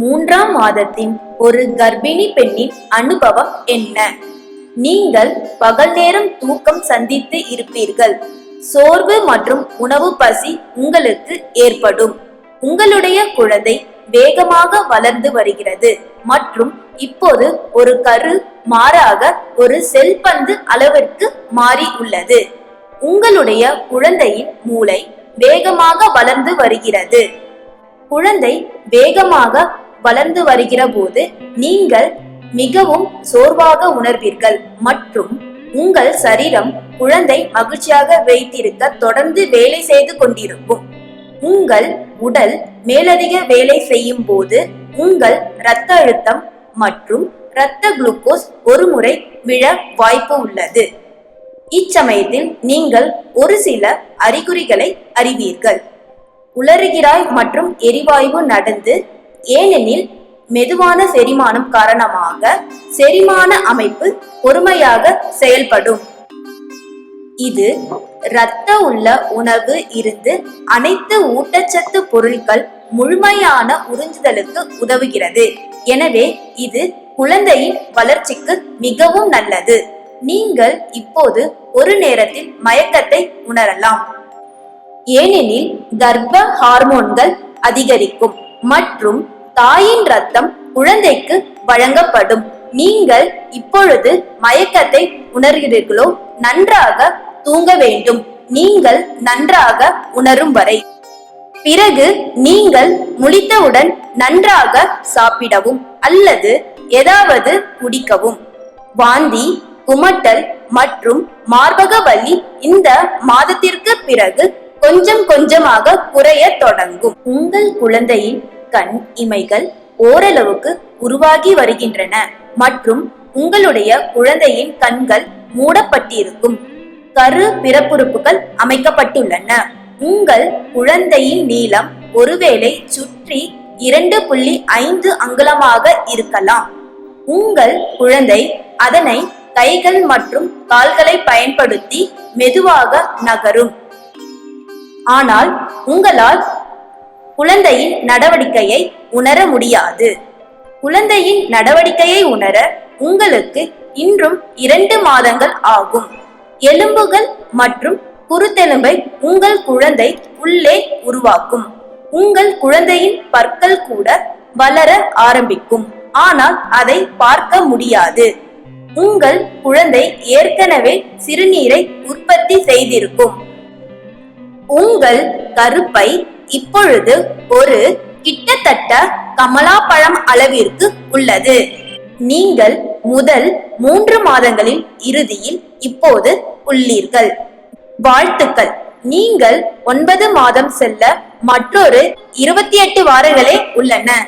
மூன்றாம் மாதத்தின் ஒரு கர்ப்பிணி பெண்ணின் அனுபவம் என்ன? நீங்கள் பகல் நேரம் தூக்கம் சந்தித்து இருப்பீர்கள். சோர்வு மற்றும் உணவு பசி உங்களுக்கு ஏற்படும். உங்களுடைய குழந்தை வேகமாக வளர்ந்து வருகிறது. மற்றும் இப்போது ஒரு கரு மாறாக ஒரு செல்பந்து அளவிற்கு மாறி உள்ளது. உங்களுடைய குழந்தையின் மூளை வேகமாக வளர்ந்து வருகிறது. குழந்தை வேகமாக வளர்ந்து வருகிற போது நீங்கள் மிகவும் சோர்வாக உணர்வீர்கள் மற்றும் உங்கள் சரீரம் குழந்தை மகிழ்ச்சியாக வைத்திருக்க தொடர்ந்து வேலை செய்து கொண்டிருக்கும். உங்கள் உடல் மேலதிக வேலை செய்யும் போது உங்கள் இரத்த அழுத்தம் மற்றும் இரத்த குளுக்கோஸ் ஒருமுறை விழ வாய்ப்பு உள்ளது. இச்சமயத்தில் நீங்கள் ஒரு சில அறிகுறிகளை அறிவீர்கள். உளறுகிறாய் மற்றும் எரிவாயு நடந்து ஏனெனில் மெதுவான செரிமானம் காரணமாக செரிமான அமைப்பு பொறுமையாக செயல்படும். இது இரத்த உள்ள உணவு இருந்து அனைத்து ஊட்டச்சத்து பொருட்கள் முழுமையான உறிஞ்சுதலுக்கு உதவுகிறது. எனவே இது குழந்தையின் வளர்ச்சிக்கு மிகவும் நல்லது. நீங்கள் இப்போது ஒரு நேரத்தில் மயக்கத்தை உணரலாம். ஏனெனில் கர்ப்ப ஹார்மோன்கள் அதிகரிக்கும் மற்றும் தாயின் ரத்தம் குழந்தைக்கு வழங்கப்படும். நீங்கள் இப்பொழுது மயக்கத்தை உணர்கிறீர்களோ நன்றாக தூங்க வேண்டும். நீங்கள் நன்றாக உணரும் வரை. பிறகு நீங்கள் முழித்தவுடன் நன்றாக சாப்பிடவும் அல்லது ஏதாவது குடிக்கவும். வாந்தி குமட்டல் மற்றும் மார்பக வலி இந்த மாதத்திற்கு பிறகு கொஞ்சம் கொஞ்சமாக குறைய தொடங்கும். உங்கள் குழந்தையின் கண் இமைகள் ஓரளவுக்கு உருவாகி வருகின்றன மற்றும் உங்களுடைய குழந்தையின் கண்கள் மூடப்பட்டிருக்கும். கரு பிறப்புறுப்புகள் அமைக்கப்பட்டுள்ளன. உங்கள் குழந்தையின் நீளம் ஒருவேளை சுற்றி இரண்டு புள்ளி ஐந்து அங்குலமாக இருக்கலாம். உங்கள் குழந்தை அதனை கைகள் மற்றும் கால்களை பயன்படுத்தி மெதுவாக நகரும். ஆனால் உங்களால் குழந்தையின் நடவடிக்கையை உணர முடியாது. குழந்தையின் நடவடிக்கையை உணர உங்களுக்கு இன்றும் இரண்டு மாதங்கள் ஆகும். எலும்புகள் மற்றும் குருத்தெலும்பை உங்கள் குழந்தை உள்ளே உருவாக்கும். உங்கள் குழந்தையின் பற்கள் கூட வளர ஆரம்பிக்கும். ஆனால் அதை பார்க்க முடியாது. உங்கள் குழந்தை ஏற்கனவே சிறுநீரை உற்பத்தி செய்திருக்கும். உங்கள் கருப்பை இப்பொழுது ஒரு கிட்டத்தட்ட கமலாப்பழம் அளவிற்கு உள்ளது. நீங்கள் முதல் மூன்று மாதங்களின் இறுதியில் இப்போது உள்ளீர்கள். வாழ்த்துக்கள். நீங்கள் ஒன்பது மாதம் செல்ல மற்றொரு இருபத்தி எட்டு வாரங்களே உள்ளன.